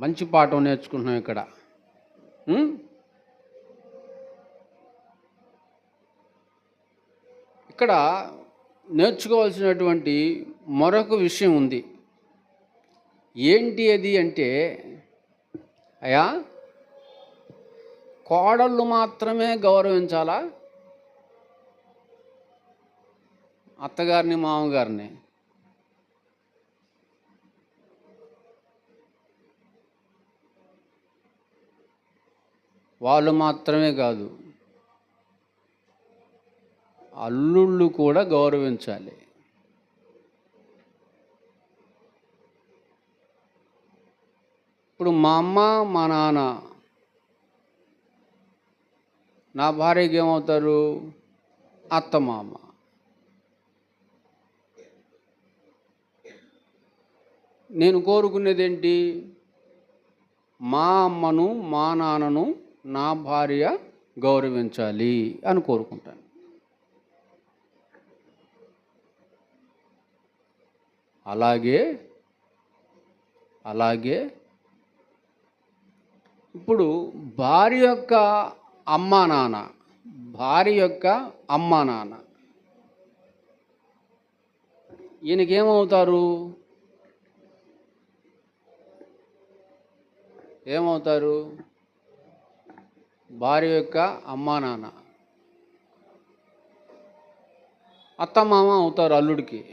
మంచి పాఠం నేర్చుకుంటున్నాం ఇక్కడ. ఇక్కడ నేర్చుకోవాల్సినటువంటి మరొక విషయం ఉంది. ఏంటి అది అంటే అయ్యా కోడళ్ళు మాత్రమే గౌరవించాలా? అత్తగారిని మామగారిని? వాళ్ళు మాత్రమే కాదు. అల్లుళ్ళు కూడా గౌరవించాలి. ఇప్పుడు మా అమ్మ మా నాన్న నా భార్యకి ఏమవుతారు? అత్త మామ నేను కోరుకునేది ఏంటి మా అమ్మను మా నాన్నను నా భార్య గౌరవించాలి అని కోరుకుంటాను. అలాగే అలాగే ఇప్పుడు భార్య యొక్క అమ్మా నాన్న భార్య యొక్క అమ్మా నాన్న ఈయనకేమవుతారు? ఏమవుతారు? భార్య యొక్క అమ్మా నాన్న. అత్త మామ అవుతారు అల్లుడికి.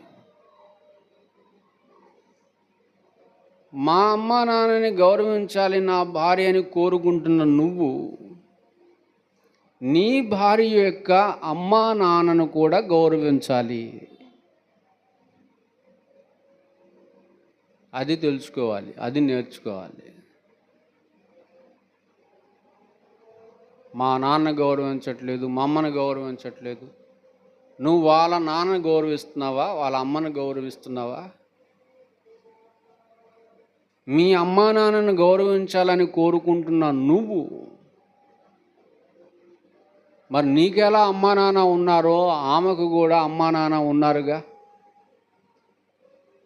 మా అమ్మ నాన్నని గౌరవించాలి నా భార్య అని కోరుకుంటున్న నువ్వు నీ భార్య యొక్క అమ్మా నాన్నను కూడా గౌరవించాలి. అది తెలుసుకోవాలి అది నేర్చుకోవాలి. మా నాన్న గౌరవించట్లేదు మా అమ్మని గౌరవించట్లేదు. నువ్వు వాళ్ళ నాన్నని గౌరవిస్తున్నావా వాళ్ళ అమ్మని గౌరవిస్తున్నావా? మీ అమ్మా నాన్నను గౌరవించాలని కోరుకుంటున్న నువ్వు మరి నీకెలా అమ్మా నాన్న ఉన్నారో ఆమెకు కూడా అమ్మా నాన్న ఉన్నారుగా?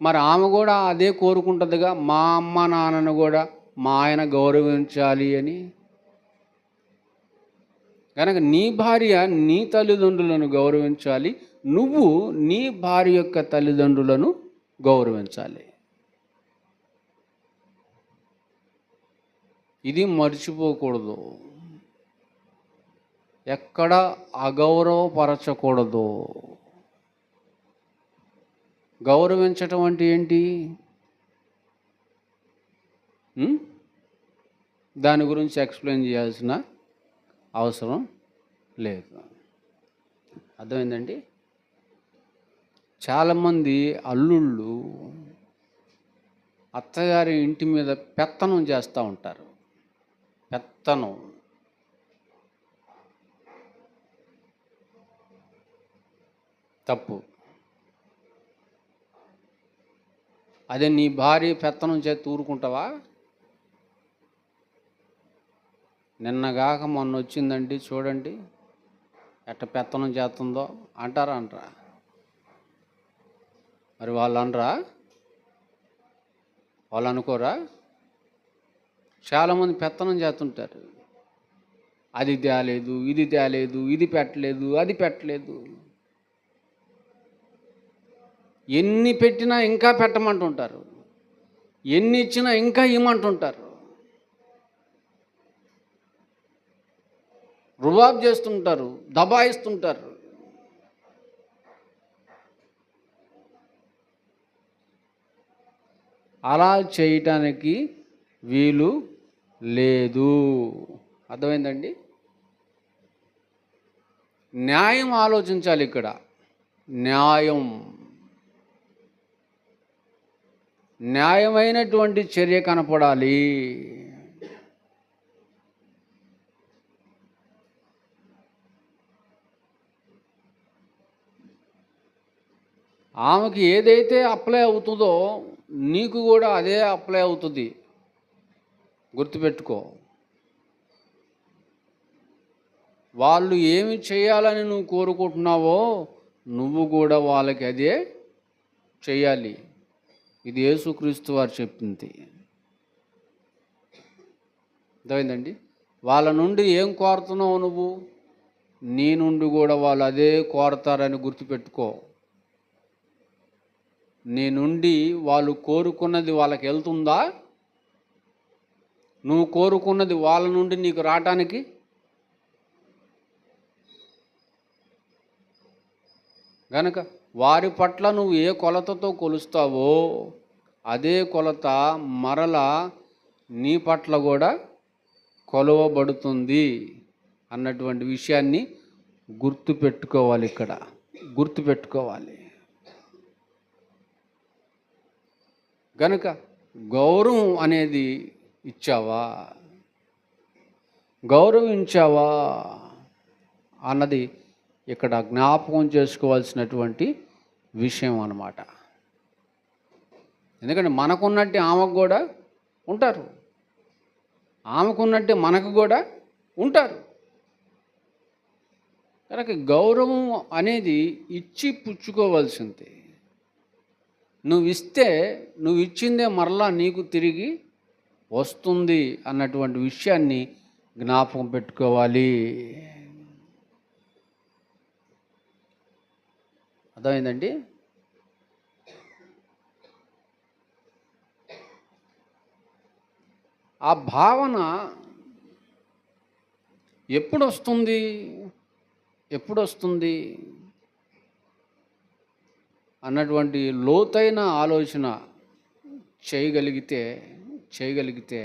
మరి ఆమె కూడా అదే కోరుకుంటుందిగా మా అమ్మ నాన్నను కూడా మా ఆయన గౌరవించాలి అని? కనుక నీ భార్య నీ తల్లిదండ్రులను గౌరవించాలి నువ్వు నీ భార్య యొక్క తల్లిదండ్రులను గౌరవించాలి. ఇది మర్చిపోకూడదు. ఎక్కడ అగౌరవపరచకూడదు. గౌరవించటం అంటే ఏంటి? దాని గురించి ఎక్స్ప్లెయిన్ చేయాల్సిన అవసరం లేదు. అర్థమైందండి? చాలామంది అల్లుళ్ళు అత్తగారి ఇంటి మీద పెత్తనం చేస్తూ ఉంటారు. పెత్తనం. తప్పు. అదే నీ భార్య పెత్తనం చేతి ఊరుకుంటావా నిన్నగాక మొన్న వచ్చిందండి చూడండి. ఎట్ట పెత్తనం చేస్తుందో అంటారా అంటారా? మరి వాళ్ళు అనరా వాళ్ళు అనుకోరా చాలామంది పెత్తనం చేస్తుంటారు అది తేలేదు ఇది తేలేదు ఇది పెట్టలేదు అది పెట్టలేదు. ఎన్ని పెట్టినా ఇంకా పెట్టమంటుంటారు. ఎన్ని ఇచ్చినా ఇంకా ఇమ్మంటుంటారు. రుబాబ్ చేస్తుంటారు దబాయిస్తుంటారు. అలా చేయటానికి వీలు లేదు. అర్థమైందండి? న్యాయం ఆలోచించాలి ఇక్కడ. న్యాయం. న్యాయమైనటువంటి చర్య కనపడాలి. ఆమెకి ఏదైతే అప్లై అవుతుందో నీకు కూడా అదే అప్లై అవుతుంది. గుర్తుపెట్టుకో. వాళ్ళు ఏమి చేయాలని నువ్వు కోరుకుంటున్నావో నువ్వు కూడా వాళ్ళకి అదే చేయాలి. ఇది యేసుక్రీస్తు వారు చెప్పింది. అర్థమైందండి? వాళ్ళ నుండి ఏం కోరుతున్నావు నువ్వు? నీ నుండి కూడా వాళ్ళు అదే కోరతారని గుర్తుపెట్టుకో. నీ నుండి వాళ్ళు కోరుకున్నది వాళ్ళకి వెళ్తుందా? నువ్వు కోరుకున్నది వాళ్ళ నుండి నీకు రావటానికి? గనక వారి పట్ల నువ్వు ఏ కొలతతో కొలుస్తావో అదే కొలత మరల నీ పట్ల కూడా కొలవబడుతుంది అన్నటువంటి విషయాన్ని గుర్తుపెట్టుకోవాలి ఇక్కడ. గుర్తుపెట్టుకోవాలి. గనుక గౌరవం అనేది ఇచ్చావా? గౌరవించావా? అన్నది ఇక్కడ జ్ఞాపకం చేసుకోవాల్సినటువంటి విషయం అన్నమాట. ఎందుకంటే మనకున్నట్టు ఆమెకు కూడా ఉంటారు. ఆమెకున్నట్టే మనకు కూడా ఉంటారు. కనుక గౌరవం అనేది ఇచ్చి పుచ్చుకోవాల్సింది. నువ్వు ఇస్తే నువ్వు ఇచ్చిందే మరలా నీకు తిరిగి వస్తుంది అన్నటువంటి విషయాన్ని జ్ఞాపకం పెట్టుకోవాలి. అర్థమైందండి? ఆ భావన ఎప్పుడు వస్తుంది ఎప్పుడు వస్తుంది అన్నటువంటి లోతైన ఆలోచన చేయగలిగితే చేయగలిగితే